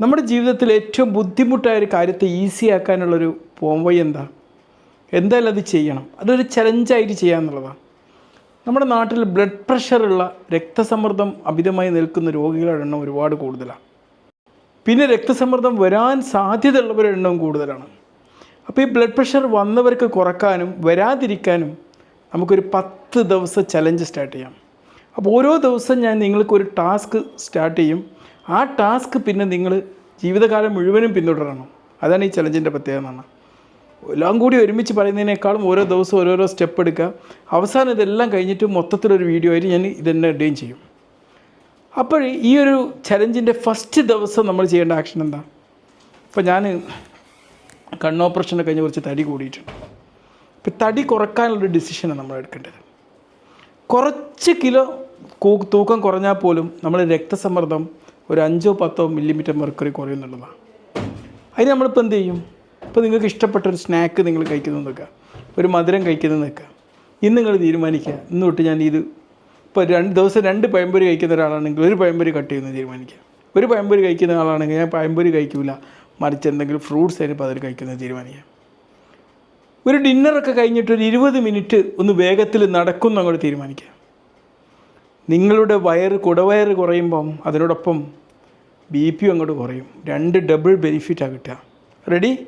നമ്മുടെ ജീവിതത്തിൽ ഏറ്റവും ബുദ്ധിമുട്ടായ ഒരു കാര്യത്തെ ഈസി ആക്കാനുള്ളൊരു പോംവഴി എന്താ? എന്തായാലും അത് ചെയ്യണം. അതൊരു ചലഞ്ചായിട്ട് ചെയ്യാന്നുള്ളതാണ് നമ്മുടെ നാട്ടിൽ ബ്ലഡ് പ്രഷറുള്ള രക്തസമ്മർദ്ദം അമിതമായി നിൽക്കുന്ന രോഗികളുടെ എണ്ണം ഒരുപാട് കൂടുതലാണ്. പിന്നെ രക്തസമ്മർദ്ദം വരാൻ സാധ്യതയുള്ളവരുടെ എണ്ണവും കൂടുതലാണ്. അപ്പോൾ ഈ ബ്ലഡ് പ്രഷർ വന്നവർക്ക് കുറക്കാനും വരാതിരിക്കാനും നമുക്കൊരു പത്ത് ദിവസം ചലഞ്ച് സ്റ്റാർട്ട് ചെയ്യാം. അപ്പോൾ ഓരോ ദിവസം ഞാൻ നിങ്ങൾക്കൊരു ടാസ്ക് സ്റ്റാർട്ട് ചെയ്യും. ആ ടാസ്ക് പിന്നെ നിങ്ങൾ ജീവിതകാലം മുഴുവനും പിന്തുടരണം. അതാണ് ഈ ചലഞ്ചിന്റെ പ്രത്യേകത എന്നാണ് എല്ലാം കൂടി ഒരുമിച്ച് പറയുന്നതിനേക്കാളും ഓരോ ദിവസവും ഓരോരോ സ്റ്റെപ്പ് എടുക്കുക. അവസാനം ഇതെല്ലാം കഴിഞ്ഞിട്ട് മൊത്തത്തിലൊരു വീഡിയോ ആയിട്ട് ഞാൻ ഇതെന്നെ ഇടുകയും ചെയ്യും. അപ്പോൾ ഈ ഒരു ചലഞ്ചിന്റെ ഫസ്റ്റ് ദിവസം നമ്മൾ ചെയ്യേണ്ട ആക്ഷൻ എന്താ? ഇപ്പോൾ ഞാൻ കണ്ണോപ്പറേഷനെ കഴിഞ്ഞ് കുറച്ച് തടി കൂടിയിട്ടുണ്ട്. ഇപ്പം തടി കുറക്കാനുള്ളൊരു ഡിസിഷനാണ് നമ്മൾ എടുക്കേണ്ടത്. കുറച്ച് കിലോ തൂക്കം കുറഞ്ഞാൽ പോലും നമ്മൾ രക്തസമ്മർദ്ദം ഒരു അഞ്ചോ പത്തോ മില്ലിമീറ്റർ മെർക്കുറി കുറയുന്നുള്ളതാണ് അതിന് നമ്മളിപ്പോൾ എന്ത് ചെയ്യും? ഇപ്പോൾ നിങ്ങൾക്ക് ഇഷ്ടപ്പെട്ട ഒരു സ്നാക്ക് നിങ്ങൾ കഴിക്കുന്നത് നിൽക്കുക ഒരു മധുരം കഴിക്കുന്നത് നിൽക്കുക ഇന്ന് നിങ്ങൾ തീരുമാനിക്കുക. ഇന്ന് തൊട്ട് ഞാൻ ഇത് ഇപ്പോൾ രണ്ട് ദിവസം രണ്ട് പഴംപൊരി കഴിക്കുന്ന ഒരാളാണെങ്കിൽ ഒരു പഴംപൊരി കട്ട് ചെയ്യുന്നത് തീരുമാനിക്കുക. ഒരു പഴംപൊരി കഴിക്കുന്ന ആളാണെങ്കിൽ ഞാൻ പഴംപൊരി കഴിക്കില്ല മറിച്ച് എന്തെങ്കിലും ഫ്രൂട്ട്സ് അതിന് പതിൽ കഴിക്കുന്നത് തീരുമാനിക്കുക. ഒരു ഡിന്നറൊക്കെ കഴിഞ്ഞിട്ട് ഒരു ഇരുപത് മിനിറ്റ് ഒന്ന് വേഗത്തിൽ നടക്കും അങ്ങോട്ട് തീരുമാനിക്കുക. നിങ്ങളുടെ വയറ് കുടവയറ് കുറയുമ്പം അതിനോടൊപ്പം ബി പിയും അങ്ങോട്ട് കുറയും. രണ്ട് ഡബിൾ ബെനിഫിറ്റാണ് കിട്ടുക. റെഡി